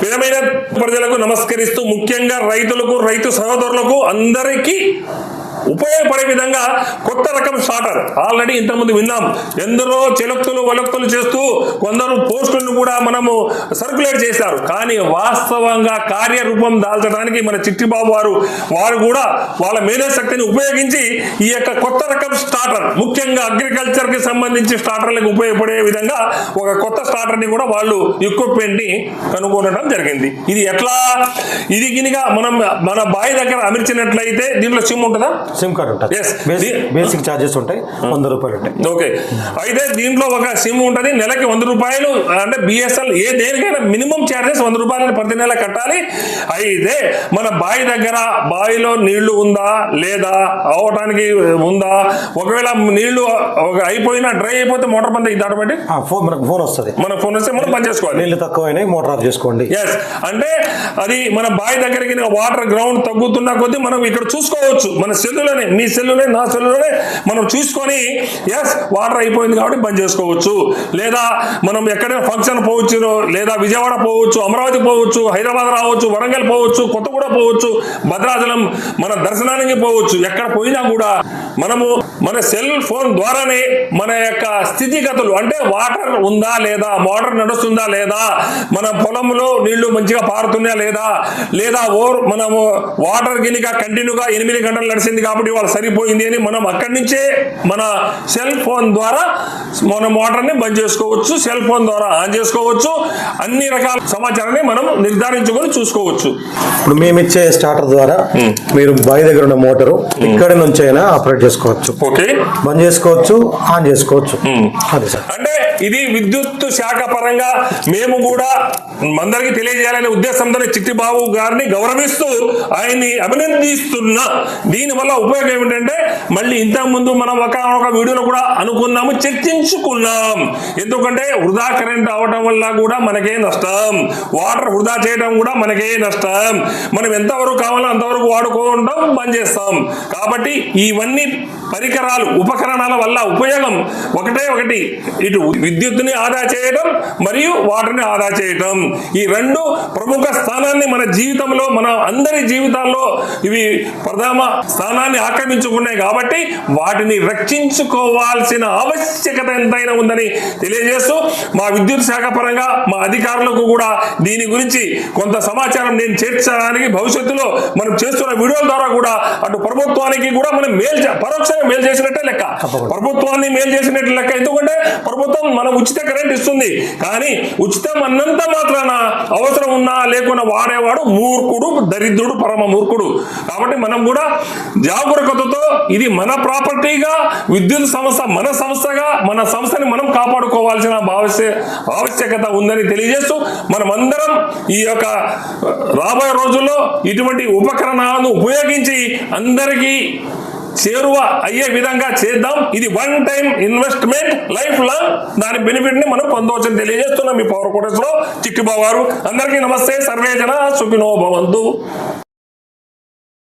విధమైన ప్రజలకు నమస్కరిస్తూ ముఖ్యంగా రైతులకు రైతు సహోదరులకు అందరికీ ఉపయోగపడే విధంగా కొత్త రకం స్టార్టర్ ఆల్రెడీ ఇంతకుముందు విన్నాం. ఎందరో చెలక్తులు వలక్తులు చేస్తూ కొందరు పోస్టులను కూడా మనము సర్క్యులేట్ చేశారు. కానీ వాస్తవంగా కార్యరూపం దాల్చడానికి మన చిట్టిబాబు వారు వారు కూడా వాళ్ళ మేధాశక్తిని ఉపయోగించి ఈ యొక్క కొత్త రకం స్టార్టర్ ముఖ్యంగా అగ్రికల్చర్కి సంబంధించి స్టార్టర్లకు ఉపయోగపడే విధంగా ఒక కొత్త స్టార్టర్ని కూడా వాళ్ళు ఎక్విప్మెంట్ని కనుగొనడం జరిగింది. ఇది ఎట్లా? ఇది గినిగా మనం మన బావి దగ్గర అమర్చినట్లయితే దీంట్లో సిమ్ ఉంటుందా? సిమ్ కార్డ్ ఉంటుంది. బేసిక్ ఛార్జెస్ ఉంటాయి వంద రూపాయలు ఉంటాయి. ఓకే. అయితే దీంట్లో ఒక సిమ్ ఉంటుంది నెలకి వంద రూపాయలు అంటే బిఎస్ఎల్ ఏ దేనికైనా మినిమం ఛార్జెస్ వంద రూపాయలు ప్రతి నెల కట్టాలి. అయితే మన బావి దగ్గర బావిలో నీళ్ళు ఉందా లేదా అవటానికి ఉందా? ఒకవేళ నీళ్ళు అయిపోయినా డ్రై అయిపోతే మోటార్ బంద్ ఇది ఆటోమేటిక్? ఆ, ఫోన్ మనకు ఫోన్ వస్తుంది. మన ఫోన్ వస్తే మనం పని చేసుకోవాలి. నీళ్ళు తక్కువైనాయి మోటార్ ఆఫ్ చేసుకోండి. ఎస్ అంటే అది మన బావి దగ్గరికి వాటర్ గ్రౌండ్ తగ్గుతున్న కొద్దీ మనం ఇక్కడ చూసుకోవచ్చు. మన సెల్లులోనే మీ సెల్లులోనే నా సెల్లులోనే మనం చూసుకొని ఎస్ వాటర్ అయిపోయింది కాబట్టి బంద్ చేసుకోవచ్చు. లేదా మనం ఎక్కడైనా ఫంక్షన్ పోవచ్చు లేదా విజయవాడ పోవచ్చు అమరావతి పోవచ్చు హైదరాబాద్ రావచ్చు వరంగల్ పోవచ్చు కొత్తగూడ పోవచ్చు భద్రాచలం మన దర్శనానికి పోవచ్చు ఎక్కడ పోయినా కూడా మనము మన సెల్ ఫోన్ ద్వారానే మన యొక్క స్థితిగతులు అంటే వాటర్ ఉందా లేదా మోటార్ నడుస్తుందా లేదా మన పొలంలో నీళ్ళు మంచిగా పారుతున్నాయా లేదా లేదా ఓర్ మనము వాటర్ గినిక కంటిన్యూగా ఎనిమిది గంటలు నడిచింది కాబట్టి వాళ్ళు సరిపోయింది అని మనం అక్కడి నుంచే మన సెల్ ఫోన్ ద్వారా మన మోటార్ని బంద్ చేసుకోవచ్చు సెల్ ఫోన్ ద్వారా ఆన్ చేసుకోవచ్చు అన్ని రకాల సమాచారాన్ని మనం నిర్ధారించుకొని చూసుకోవచ్చు. ఇప్పుడు మేము ఇచ్చే స్టార్టర్ ద్వారా మీరు బావి దగ్గర ఉన్న మోటారు ఇక్కడి నుంచి అయినా ఆపరేట్ చేసుకోవచ్చు. ఓకే. బంద్ చేసుకోవచ్చు ఆన్ చేసుకోవచ్చు. అదే సార్. అంటే ఇది విద్యుత్ శాఖ పరంగా మేము కూడా అందరికీ తెలియజేయాలనే ఉద్దేశంతో చిట్టిబాబు గారిని గౌరవిస్తూ ఆయన్ని అభినందిస్తున్నా దీని వల్ల ఉపయోగం ఏమిటంటే మళ్ళీ ఇంతకు ముందు మనం ఒక ఒక వీడియోలో కూడా అనుకున్నాము చర్చించుకున్నాం. ఎందుకంటే వృధా కరెంట్ అవడం వల్ల కూడా మనకే నష్టం. వాటర్ వృధా చేయడం కూడా మనకే నష్టం. మనం ఎంతవరకు కావాలో అంతవరకు వాడుకోవడం బంద్ చేస్తాం. కాబట్టి ఇవన్నీ పరికరాలు ఉపకరణాల వల్ల ఉపయోగం ఒకటే ఒకటి. ఇటు విద్యుత్తుని ఆదా చేయడం మరియు వాటర్ని ఆదా చేయడం ఈ రెండు ప్రముఖ స్థానాన్ని మన జీవితంలో మన అందరి జీవితాల్లో ఇవి ప్రథమ స్థానాన్ని ఆక్రమించుకున్నాయి కాబట్టి వాటిని రక్షించుకోవాల్సిన ఆవశ్యకత ఎంతైనా ఉందని తెలియజేస్తూ మా విద్యుత్ శాఖ పరంగా మా అధికారులకు కూడా దీని గురించి కొంత సమాచారం నేను చేర్చడానికి భవిష్యత్తులో మనం చేస్తున్న వీడియోల ద్వారా కూడా అటు ప్రభుత్వానికి కూడా మనం మేలు పరోక్షంగా మేలు చేసినట్టే లెక్క. ప్రభుత్వాన్ని మేలు చేసినట్టు లెక్క. ఎందుకంటే ప్రభుత్వం మనం ఉచిత కరెంట్ ఇస్తుంది. కానీ ఉచితం అన్నంత మాత్రాన అవసరం ఉన్నా లేకున్నా వాడేవాడు మూర్ఖుడు దరిద్రుడు పరమ మూర్ఖుడు. కాబట్టి మనం కూడా జాగరూకతతో ఇది మన ప్రాపర్టీగా విద్యుత్ సంస్థ మన సంస్థగా మన సంస్థని మనం కాపాడుకోవాల్సిన ఆవశ్య ఆవశ్యకత ఉందని తెలియజేస్తూ మనమందరం ఈ యొక్క రాబోయే రోజుల్లో ఇటువంటి ఉపకరణాలను ఉపయోగించి అందరికీ చేరువ అయ్యే విధంగా చేద్దాం. ఇది one time investment life long దాని బెనిఫిట్ని మనం పొందవచ్చని తెలియజేస్తున్నాం మీ పవర్ కోటేశ్వరరావు లో. గారు అందరికీ నమస్తే. సర్వేజన సుఖినో భవంతు.